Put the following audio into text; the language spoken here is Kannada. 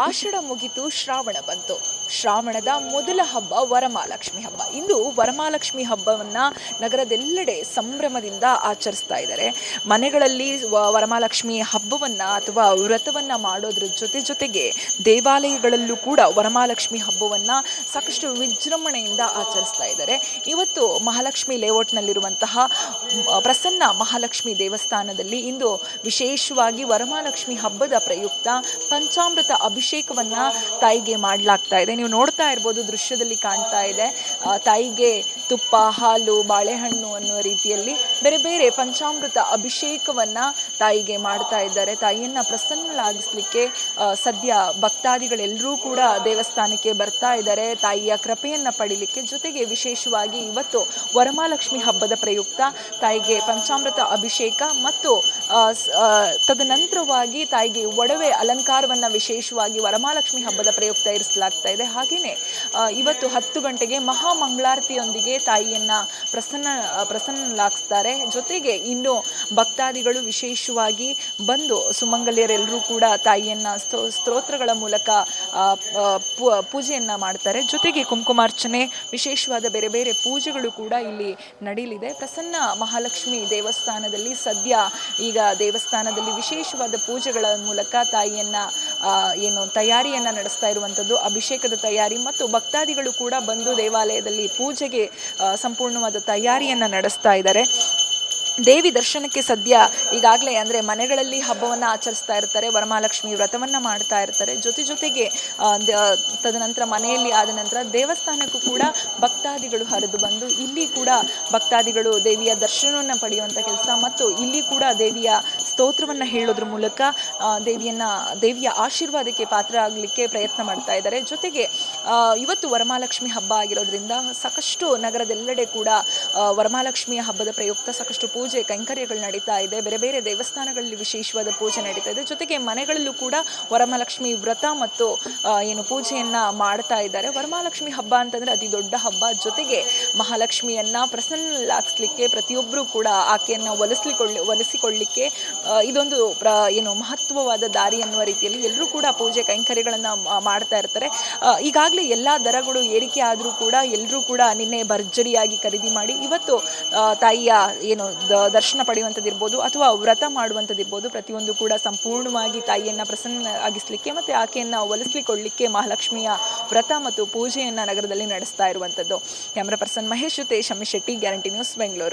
ಆಷಾಢ ಮುಗಿತು, ಶ್ರಾವಣ ಬಂತು. ಶ್ರಾವಣದ ಮೊದಲ ಹಬ್ಬ ವರಮಹಾಲಕ್ಷ್ಮಿ ಹಬ್ಬ. ಇಂದು ವರಮಹಾಲಕ್ಷ್ಮಿ ಹಬ್ಬವನ್ನು ನಗರದೆಲ್ಲೆಡೆ ಸಂಭ್ರಮದಿಂದ ಆಚರಿಸ್ತಾ ಇದ್ದಾರೆ. ಮನೆಗಳಲ್ಲಿ ವರಮಹಾಲಕ್ಷ್ಮಿ ಹಬ್ಬವನ್ನು ಅಥವಾ ವ್ರತವನ್ನು ಮಾಡೋದ್ರ ಜೊತೆ ಜೊತೆಗೆ ದೇವಾಲಯಗಳಲ್ಲೂ ಕೂಡ ವರಮಹಾಲಕ್ಷ್ಮಿ ಹಬ್ಬವನ್ನು ಸಾಕಷ್ಟು ವಿಜೃಂಭಣೆಯಿಂದ ಆಚರಿಸ್ತಾ ಇದ್ದಾರೆ. ಇವತ್ತು ಮಹಾಲಕ್ಷ್ಮಿ ಲೇಔಟ್ನಲ್ಲಿರುವಂತಹ ಪ್ರಸನ್ನ ಮಹಾಲಕ್ಷ್ಮಿ ದೇವಸ್ಥಾನದಲ್ಲಿ ಇಂದು ವಿಶೇಷವಾಗಿ ವರಮಹಾಲಕ್ಷ್ಮಿ ಹಬ್ಬದ ಪ್ರಯುಕ್ತ ಪಂಚಾಮೃತ ಅಭಿಷೇಕವನ್ನ ತಾಯಿಗೆ ಮಾಡಲಾಗ್ತಾ ಇದೆ. ನೀವು ನೋಡ್ತಾ ಇರ್ಬೋದು, ದೃಶ್ಯದಲ್ಲಿ ಕಾಣ್ತಾ ಇದೆ. ತಾಯಿಗೆ ತುಪ್ಪ, ಹಾಲು, ಬಾಳೆಹಣ್ಣು ಅನ್ನುವ ರೀತಿಯಲ್ಲಿ ಬೇರೆ ಬೇರೆ ಪಂಚಾಮೃತ ಅಭಿಷೇಕವನ್ನು ತಾಯಿಗೆ ಮಾಡ್ತಾ ಇದ್ದಾರೆ. ತಾಯಿಯನ್ನು ಪ್ರಸನ್ನಳಾಗಿಸ್ಲಿಕ್ಕೆ ಸದ್ಯ ಭಕ್ತಾದಿಗಳೆಲ್ಲರೂ ಕೂಡ ದೇವಸ್ಥಾನಕ್ಕೆ ಬರ್ತಾ ಇದ್ದಾರೆ. ತಾಯಿಯ ಕೃಪೆಯನ್ನು ಪಡಿಲಿಕ್ಕೆ ಜೊತೆಗೆ ವಿಶೇಷವಾಗಿ ಇವತ್ತು ವರಮಹಾಲಕ್ಷ್ಮಿ ಹಬ್ಬದ ಪ್ರಯುಕ್ತ ತಾಯಿಗೆ ಪಂಚಾಮೃತ ಅಭಿಷೇಕ ಮತ್ತು ತದನಂತರವಾಗಿ ತಾಯಿಗೆ ಒಡವೆ ಅಲಂಕಾರವನ್ನು ವಿಶೇಷವಾಗಿ ವರಮಹಾಲಕ್ಷ್ಮಿ ಹಬ್ಬದ ಪ್ರಯುಕ್ತ ಇರಿಸಲಾಗ್ತಾ ಇದೆ. ಹಾಗೆಯೇ ಇವತ್ತು ಹತ್ತು ಗಂಟೆಗೆ ಮಹಾಮಂಗಳಾರತಿಯೊಂದಿಗೆ ತಾಯಿಯನ್ನ ಪ್ರಸನ್ನ ಪ್ರಸನ್ನಲಾಗಿಸ್ತಾರೆ ಜೊತೆಗೆ ಇನ್ನು ಭಕ್ತಾದಿಗಳು ವಿಶೇಷವಾಗಿ ಬಂದು ಸುಮಂಗಲಿಯರೆಲ್ಲರೂ ಕೂಡ ತಾಯಿಯನ್ನ ಸ್ತೋ, ಸ್ತೋತ್ರಗಳ ಮೂಲಕ ಪೂಜೆಯನ್ನ ಮಾಡ್ತಾರೆ. ಜೊತೆಗೆ ಕುಂಕುಮಾರ್ಚನೆ, ವಿಶೇಷವಾದ ಬೇರೆ ಬೇರೆ ಪೂಜೆಗಳು ಕೂಡ ಇಲ್ಲಿ ನಡೀಲಿದೆ. ಪ್ರಸನ್ನ ಮಹಾಲಕ್ಷ್ಮಿ ದೇವಸ್ಥಾನದಲ್ಲಿ ಸದ್ಯ ಈಗ ದೇವಸ್ಥಾನದಲ್ಲಿ ವಿಶೇಷವಾದ ಪೂಜೆಗಳ ಮೂಲಕ ತಾಯಿಯನ್ನ ಏನು ತಯಾರಿಯನ್ನ ನಡೆಸ್ತಾ ಇರುವಂಥದ್ದು, ಅಭಿಷೇಕದ ತಯಾರಿ ಮತ್ತು ಭಕ್ತಾದಿಗಳು ಕೂಡ ಬಂದು ದೇವಾಲಯದಲ್ಲಿ ಪೂಜೆಗೆ ಸಂಪೂರ್ಣವಾದ ತಯಾರಿಯನ್ನು ನಡೆಸ್ತಾ ಇದ್ದಾರೆ. ದೇವಿ ದರ್ಶನಕ್ಕೆ ಸದ್ಯ ಈಗಾಗಲೇ ಅಂದರೆ ಮನೆಗಳಲ್ಲಿ ಹಬ್ಬವನ್ನು ಆಚರಿಸ್ತಾ ಇರ್ತಾರೆ, ವರಮಹಾಲಕ್ಷ್ಮಿ ವ್ರತವನ್ನು ಮಾಡ್ತಾ ಇರ್ತಾರೆ. ಜೊತೆ ಜೊತೆಗೆ ತದನಂತರ ಮನೆಯಲ್ಲಿ ಆದ ನಂತರ ದೇವಸ್ಥಾನಕ್ಕೂ ಕೂಡ ಭಕ್ತಾದಿಗಳು ಹರಿದು ಬಂದು ಇಲ್ಲಿ ಕೂಡ ಭಕ್ತಾದಿಗಳು ದೇವಿಯ ದರ್ಶನವನ್ನು ಪಡೆಯುವಂಥ ಕೆಲಸ ಮತ್ತು ಇಲ್ಲಿ ಕೂಡ ದೇವಿಯ ಸ್ತೋತ್ರವನ್ನು ಹೇಳೋದ್ರ ಮೂಲಕ ದೇವಿಯನ್ನು ದೇವಿಯ ಆಶೀರ್ವಾದಕ್ಕೆ ಪಾತ್ರ ಆಗಲಿಕ್ಕೆ ಪ್ರಯತ್ನ ಮಾಡ್ತಾ ಇದ್ದಾರೆ. ಜೊತೆಗೆ ಇವತ್ತು ವರಮಹಾಲಕ್ಷ್ಮಿ ಹಬ್ಬ ಆಗಿರೋದ್ರಿಂದ ಸಾಕಷ್ಟು ನಗರದೆಲ್ಲೆಡೆ ಕೂಡ ವರಮಹಾಲಕ್ಷ್ಮಿಯ ಹಬ್ಬದ ಪ್ರಯುಕ್ತ ಸಾಕಷ್ಟು ಪೂಜೆ, ಕೈಂಕರ್ಯಗಳು ನಡೀತಾ ಇದೆ. ಬೇರೆ ಬೇರೆ ದೇವಸ್ಥಾನಗಳಲ್ಲಿ ವಿಶೇಷವಾದ ಪೂಜೆ ನಡೀತಾ ಇದೆ. ಜೊತೆಗೆ ಮನೆಗಳಲ್ಲೂ ಕೂಡ ವರಮಹಾಲಕ್ಷ್ಮಿ ವ್ರತ ಮತ್ತು ಏನು ಪೂಜೆಯನ್ನು ಮಾಡ್ತಾ ಇದ್ದಾರೆ. ವರಮಹಾಲಕ್ಷ್ಮಿ ಹಬ್ಬ ಅಂತಂದರೆ ಅತಿ ದೊಡ್ಡ ಹಬ್ಬ. ಜೊತೆಗೆ ಮಹಾಲಕ್ಷ್ಮಿಯನ್ನು ಪ್ರಸನ್ನಲಾಗಿಸ್ಲಿಕ್ಕೆ ಪ್ರತಿಯೊಬ್ಬರೂ ಕೂಡ ಆಕೆಯನ್ನು ಒಲಿಸ್ಲಿಕೊಳ್ಳಿ, ಒಲಿಸಿಕೊಳ್ಳಿಕ್ಕೆ ಇದೊಂದು ಪ್ರ, ಏನು ಮಹತ್ವವಾದ ದಾರಿ ಅನ್ನುವ ರೀತಿಯಲ್ಲಿ ಎಲ್ಲರೂ ಕೂಡ ಪೂಜೆ, ಕೈಂಕರ್ಯಗಳನ್ನು ಮಾಡ್ತಾ ಇರ್ತಾರೆ. ಈಗಾಗಲೇ ಎಲ್ಲ ದರಗಳು ಏರಿಕೆ ಆದರೂ ಕೂಡ ಎಲ್ಲರೂ ಕೂಡ ನಿನ್ನೆ ಭರ್ಜರಿಯಾಗಿ ಖರೀದಿ ಮಾಡಿ ಇವತ್ತು ತಾಯಿಯ ಏನು ದರ್ಶನ ಪಡೆಯುವಂಥದ್ದಿರ್ಬೋದು ಅಥವಾ ವ್ರತ ಮಾಡುವಂಥದ್ದಿರ್ಬೋದು. ಪ್ರತಿಯೊಂದು ಕೂಡ ಸಂಪೂರ್ಣವಾಗಿ ತಾಯಿಯನ್ನು ಪ್ರಸನ್ನ ಆಗಿಸ್ಲಿಕ್ಕೆ ಮತ್ತು ಆಕೆಯನ್ನು ಒಲಿಸ್ಲಿಕ್ಕೊಳ್ಳಿಕ್ಕೆ ಮಹಾಲಕ್ಷ್ಮಿಯ ವ್ರತ ಮತ್ತು ಪೂಜೆಯನ್ನು ನಗರದಲ್ಲಿ ನಡೆಸ್ತಾ ಇರುವಂಥದ್ದು. ಕ್ಯಾಮ್ರಾ ಪರ್ಸನ್ ಮಹೇಶ್ ಜೊತೆ ಶಮಿ ಶೆಟ್ಟಿ, ಗ್ಯಾರಂಟಿ ನ್ಯೂಸ್, ಬೆಂಗಳೂರು.